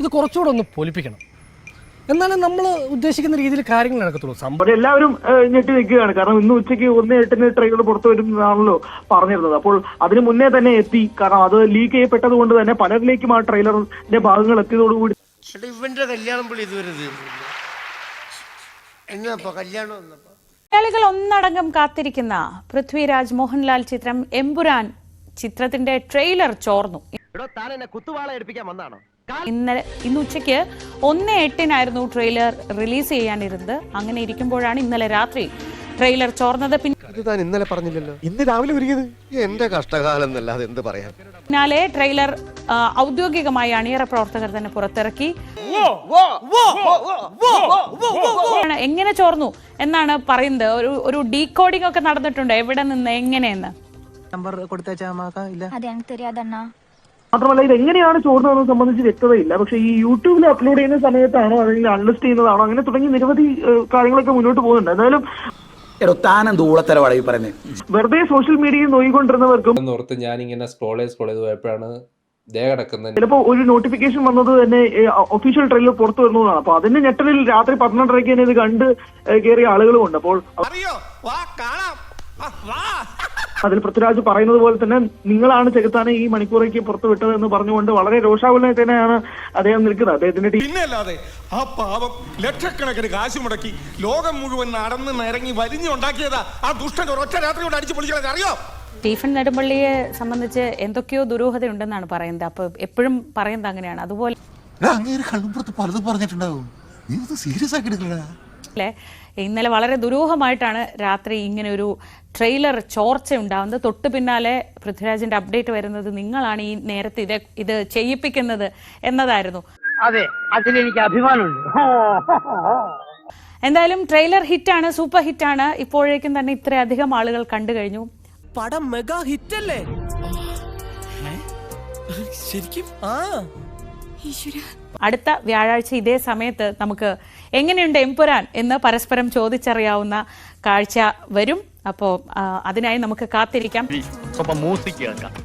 ഇത് കുറച്ചുകൂടെ ഒന്ന് പൊലിപ്പിക്കണം. എന്നാലും നമ്മൾ ഉദ്ദേശിക്കുന്ന രീതിയിൽ കാര്യങ്ങൾ നടക്കത്തുള്ളൂ. സംഭവം എല്ലാവരും ഞെട്ടി നിൽക്കുകയാണ്. കാരണം ഇന്ന് ഉച്ചയ്ക്ക് ഒന്ന് എട്ടിന് ട്രെയിലർ പുറത്തു വരുന്നതാണല്ലോ പറഞ്ഞിരുന്നത്. അപ്പോൾ അതിന് മുന്നേ തന്നെ എത്തി. കാരണം അത് ലീക്ക് ചെയ്യപ്പെട്ടത് കൊണ്ട് തന്നെ പലരിലേക്കും ആ ട്രെയിലറിന്റെ ഭാഗങ്ങൾ എത്തിയതോടുകൂടി എടാ ഇവന്റെ കല്യാണം പുള്ളി ഇതുവരെ എന്നപ്പോ കല്യാണം മലയാളികൾ ഒന്നടങ്കം കാത്തിരിക്കുന്ന പൃഥ്വിരാജ് മോഹൻലാൽ ചിത്രം എമ്പുരാൻ ചിത്രത്തിന്റെ ട്രെയിലർ ചോർന്നു. താൻ എന്നെ കുത്തുവാള എടുപ്പിക്കാൻ വന്നാണോ? ഇന്നലെ ഇന്ന് ഉച്ചയ്ക്ക് ഒന്ന് എട്ടിനായിരുന്നു ട്രെയിലർ റിലീസ് ചെയ്യാനിരുന്നത്. അങ്ങനെ ഇരിക്കുമ്പോഴാണ് ഇന്നലെ രാത്രി ട്രെയിലർ ചോർന്നത്. പിന്നെ ഇന്നലെ പറഞ്ഞില്ലല്ലോ. ഇന്ന് രാവിലെ എന്റെ കഷ്ടകാലം എന്ത് പറയാം പിന്നാലെ ട്രെയിലർ ഔദ്യോഗികമായി അണിയറ പ്രവർത്തകർ തന്നെ പുറത്തിറക്കി. എങ്ങനെ ചോർന്നു എന്നാണ് പറയുന്നത്. ഒരു ഒരു ഡീകോഡിംഗ് ഒക്കെ നടന്നിട്ടുണ്ട്. എവിടെ നിന്ന് എങ്ങനെയെന്ന്? നമ്പർ കൊടുത്തേച്ചാ ഇല്ല. അതെ എനിക്ക് മാത്രമല്ല ഇത് എങ്ങനെയാണ് ചോർന്നതെന്ന് സംബന്ധിച്ച് വ്യക്തതയില്ല. പക്ഷേ ഈ യൂട്യൂബിൽ അപ്ലോഡ് ചെയ്യുന്ന സമയത്താണോ അല്ലെങ്കിൽ അൺലിസ്റ്റ് ചെയ്യുന്നതാണോ അങ്ങനെ തുടങ്ങി നിരവധി കാര്യങ്ങളൊക്കെ മുന്നോട്ട് പോകുന്നുണ്ട്. എന്തായാലും വെറുതെ സോഷ്യൽ മീഡിയയിൽ നോയിക്കൊണ്ടിരുന്നവർക്കും ഞാൻ ഇങ്ങനെ സ്ക്രോൾ ചെയ്ത് സ്ക്രോൾ ചെയ്ത് പോയപ്പോഴാണ് ദേ കിടക്കുന്നത്. ചിലപ്പോൾ ഒരു നോട്ടിഫിക്കേഷൻ വന്നത് തന്നെ ഒഫീഷ്യൽ ട്രെയിലർ പുറത്തു വരുന്നതാണ്. അപ്പൊ അതിന്റെ ഞെട്ടലിൽ രാത്രി പന്ത്രണ്ടരയ്ക്ക് തന്നെ ഇത് കണ്ട് കയറിയ കയറിയ ആളുകളുമുണ്ട് അപ്പോൾ അറിയോ? വാ കാണാം. വാ. അതിൽ പൃഥ്വിരാജ് പറയുന്നത് പോലെ തന്നെ നിങ്ങളാണ് ചെകുത്താനെ ഈ മണിക്കൂറേക്ക് പുറത്തുവിട്ടത് എന്ന് പറഞ്ഞുകൊണ്ട് വളരെ രോഷാകുലനായി തന്നെയാണ് അദ്ദേഹം നിൽക്കുന്നത്. അദ്ദേഹത്തിന്റെ പിന്നെ ആ പാവം ലക്ഷക്കണക്കിന് കാശ് മുടക്കി ലോകം മുഴുവൻ നടന്ന് നിരങ്ങി വലിഞ്ഞുണ്ടാക്കിയതാ ആ ദുഷ്ടൻ ഒറ്റ രാത്രി കൊണ്ട് അടിച്ചു പൊളിക്കണത് അറിയോ? സ്റ്റീഫൻ നെടുമ്പള്ളിയെ സംബന്ധിച്ച് എന്തൊക്കെയോ ദുരൂഹതയുണ്ടെന്നാണ് പറയുന്നത്. അപ്പൊ എപ്പോഴും പറയുന്നത് അങ്ങനെയാണ്. അതുപോലെ അങ്ങേര് കണ്ണുമ്പുറത്ത് പലതും പറഞ്ഞിട്ടുണ്ടാവും. നീ സീരിയസ് ആക്കി അല്ലേ ഇന്നലെ വളരെ ദുരൂഹമായിട്ടാണ് രാത്രി ഇങ്ങനെ ഒരു ട്രെയിലർ ചോർച്ച ഉണ്ടാവുന്നത് തൊട്ടു പിന്നാലെ പൃഥ്വിരാജിന്റെ അപ്ഡേറ്റ് വരുന്നത് നിങ്ങളാണ് ഈ നേരത്തെ ഇത് ഇത് ചെയ്യിപ്പിക്കുന്നത് എന്നതായിരുന്നു. അതെ അതിലെനിക്ക് അഭിമാനമുണ്ട്. എന്തായാലും ട്രെയിലർ ഹിറ്റാണ് സൂപ്പർ ഹിറ്റാണ്. ഇപ്പോഴേക്കും തന്നെ ഇത്രയധികം ആളുകൾ കണ്ടു കഴിഞ്ഞു. പടം മെഗാ ഹിറ്റ് അല്ലേ ശരിക്കും? ആ. അടുത്ത വ്യാഴാഴ്ച ഇതേ സമയത്ത് നമുക്ക് എങ്ങനെയുണ്ട് എംപുരാൻ എന്ന് പരസ്പരം ചോദിച്ചറിയാവുന്ന കാഴ്ച വരും. അപ്പോ അതിനായി നമുക്ക് കാത്തിരിക്കാം. മ്യൂസിക് കേൾക്കാം.